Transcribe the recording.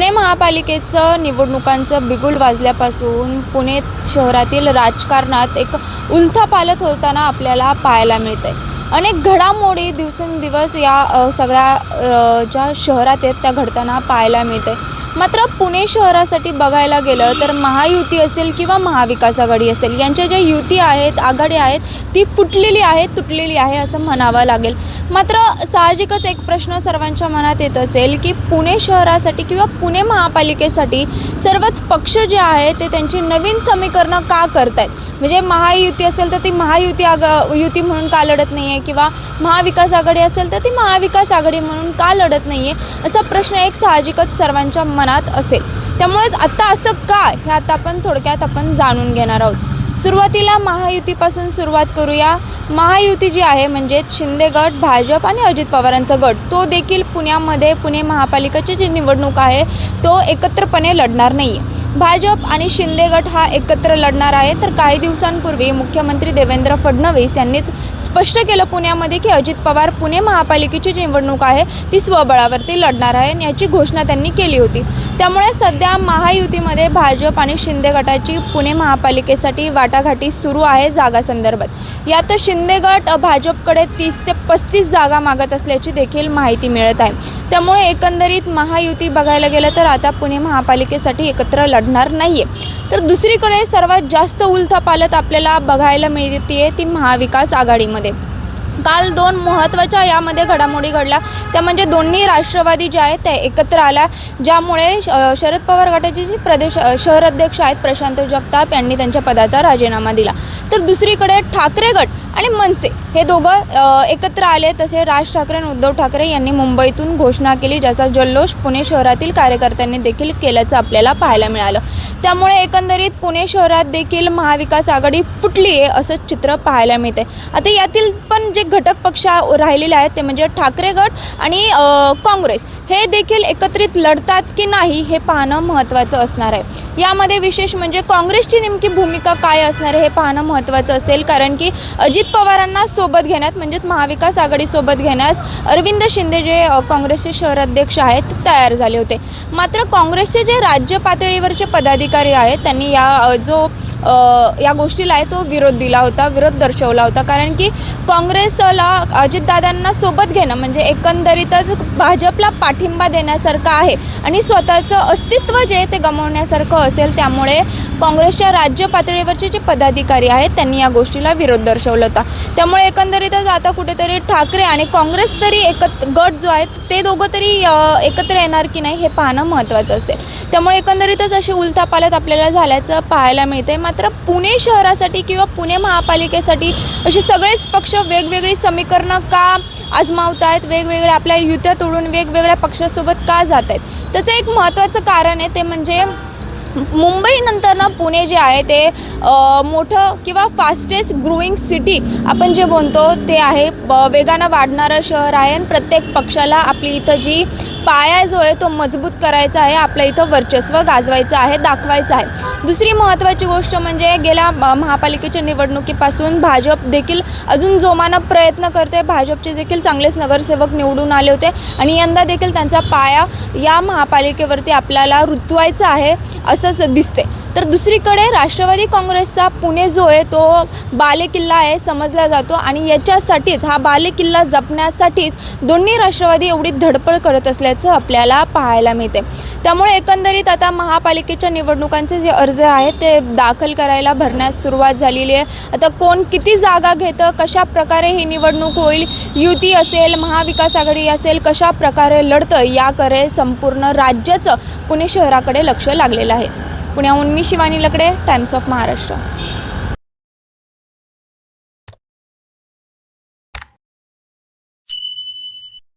पुणे महापालिकेचं निवडणुकांचं बिगुल वाजल्यापासून पुणे शहरातील राजकारणात एक उलथापालथ होताना आपल्याला पाहायला मिळतंय. अनेक घडामोडी दिवसेंदिवस या सगळ्या ज्या शहरात आहेत त्या घडताना पाहायला मिळते मात्र पुणे शहरासाठी बघायला गेलं तर महायुती असेल किंवा महाविकास आघाडी असेल यांच्या ज्या युती आहेत आघाडी आहेत ती फुटलेली आहे तुटलेली आहे असं म्हणावं लागेल. मात्र साहजिकच एक प्रश्न सर्वांच्या मनात येत असेल की पुणे शहरासाठी किंवा पुणे महापालिकेसाठी सर्वच पक्ष जे आहेत ते त्यांची नवीन समीकरणं का करत आहेत म्हणजे महायुती असेल तर ती महायुती आग युती म्हणून का लढत नाही आहे किंवा महाविकास आघाडी असेल तर ती महाविकास आघाडी म्हणून का लढत नाही आहे असा प्रश्न एक साहजिकच सर्वांच्या मनात असेल. त्यामुळेच आत्ता असं काय हे आता आपण थोडक्यात आपण जाणून घेणार आहोत. सुरुवातीला महायुतीपासून सुरुवात करूया. महायुती जी आहे म्हणजे शिंदे गट भाजप आणि अजित पवारांचा गट. तो देखील पुण्यामध्ये पुणे महापालिकेची जी निवडणूक आहे तो एकत्रपणे लढणार नाही आहे भाजप आणि शिंदे गट हा एकत्र लढणार आहे. तर काही दिवसांपूर्वी मुख्यमंत्री देवेंद्र फडणवीस यांनीच स्पष्ट केलं पुण्यामध्ये की अजित पवार पुणे महापालिकेची जी निवडणूक आहे. ती स्वबळावरती लढणार आहे याची घोषणा त्यांनी केली होती. त्यामुळे सध्या महायुतीमध्ये भाजप आणि शिंदे गटाची पुणे महापालिकेसाठी वाटाघाटी सुरू आहे जागासंदर्भात. यात शिंदे गट भाजपकडे तीस ते पस्तीस जागा मागत असल्याची देखील माहिती मिळत आहे. त्यामुळे एकंदरीत महायुती बघायला गेलं तर आता पुणे महापालिकेसाठी एकत्र लढणार नाही आहे तर दुसरीकडे सर्वात जास्त उलथापालत आपल्याला बघायला मिळते ती महाविकास आघाडीमध्ये. काल दोन महत्त्वाच्या यामध्ये घडामोडी घडल्या. त्या म्हणजे दोन्ही राष्ट्रवादी ज्या आहेत त्या एकत्र आल्या ज्यामुळे श- शरद पवार गटाचे जे प्रदेश शहर अध्यक्ष आहेत प्रशांत जगताप यांनी त्यांच्या पदाचा राजीनामा दिला. तर दुसरीकडे ठाकरे गट आणि मनसे हे दोघं एकत्र आले तसे राज ठाकरे आणि उद्धव ठाकरे यांनी मुंबईतून घोषणा केली ज्याचा जल्लोष पुणे शहरातील कार्यकर्त्यांनी देखील केल्याचं आपल्याला पाहायला मिळालं. त्यामुळे एकंदरीत पुणे शहरात देखील महाविकास आघाडी फुटली आहे असं चित्र पाहायला मिळते आता यातील पण जे घटक पक्ष राहिलेले आहेत ते म्हणजे ठाकरे गट आणि काँग्रेस हे देखील एकत्रित लढतात की नाही हे पाहणं महत्त्वाचं असणार आहे. यामध्ये विशेष म्हणजे काँग्रेसची नेमकी भूमिका काय असणार आहे हे पाहणं महत्त्वाचं असेल कारण की अजित पवारांना सोबत घेण्यात म्हणजेच महाविकास आघाडीसोबत घेण्यास अरविंद शिंदे जे काँग्रेसचे शहर अध्यक्ष आहेत ते तयार झाले होते. मात्र काँग्रेसचे जे राज्य पातळीवरचे पदाधिकारी आहेत त्यांनी या जो या गोष्टीला आहे तो विरोध दिला होता विरोध दर्शवला होता. कारण की काँग्रेसला अजितदादांना सोबत घेणं म्हणजे एकंदरीतच भाजपला पाठिंबा देण्यासारखं आहे. आणि स्वतःचं अस्तित्व जे आहे ते गमावण्यासारखं असेल त्यामुळे काँग्रेसच्या राज्य पातळीवरचे जे पदाधिकारी आहेत त्यांनी या गोष्टीला विरोध दर्शवला होता. त्यामुळे एकंदरीतच आता कुठेतरी ठाकरे आणि काँग्रेस तरी एकत गट जो आहे ते दोघं तरी एकत्र येणार की नाही हे पाहणं महत्त्वाचं असेल. त्यामुळे एकंदरीतच अशी उलथापालत आपल्याला झाल्याचं पाहायला मिळते मात्र पुणे शहरासाठी किंवा पुणे महापालिकेसाठी असे सगळेच पक्ष वेगवेगळी समीकरणं का आजमावत आहेत वेगवेगळ्या आपल्या युत्या तोडून वेगवेगळ्या पक्षासोबत का जात आहेत त्याचं एक महत्त्वाचं कारण आहे ते म्हणजे मुंबईनंतर ना पुणे जे आहे ते मोठं किंवा फास्टेस्ट ग्रोईंग सिटी आपण जे म्हणतो ते आहे वेगानं वाढणारं शहर आहे आणि प्रत्येक पक्षाला आपली इथं जी पाया जो आहे तो मजबूत करायचा आहे आपल्या इथं वर्चस्व गाजवायचं आहे दाखवायचं आहे. दुसरी महत्त्वाची गोष्ट म्हणजे गेल्या महापालिकेच्या निवडणुकीपासून भाजप देखील अजून जोमानं प्रयत्न करते भाजपचे देखील चांगलेच नगरसेवक निवडून आले होते आणि यंदा देखील त्यांचा पाया या महापालिकेवरती आपल्याला रुतवायचा आहे असंच दिसते तर दुसरीकडे राष्ट्रवादी काँग्रेसचा पुणे जो आहे तो बालेकिल्ला आहे समजला जातो आणि याच्यासाठीच हा बालेकिल्ला जपण्यासाठीच दोन्ही राष्ट्रवादी एवढी धडपड करत असल्याचं आपल्याला पाहायला मिळते. त्यामुळे एकंदरीत आता महापालिकेच्या निवडणुकांचे जे अर्ज आहेत ते दाखल करायला भरण्यास सुरुवात झालेली आहे. आता कोण किती जागा घेतं कशा प्रकारे ही निवडणूक होईल युती असेल महाविकास आघाडी असेल कशा प्रकारे लढतं याकडे संपूर्ण राज्याचं पुणे शहराकडे लक्ष लागलेलं आहे. पुण्याहून मी शिवानी लकडे टाइम्स ऑफ महाराष्ट्र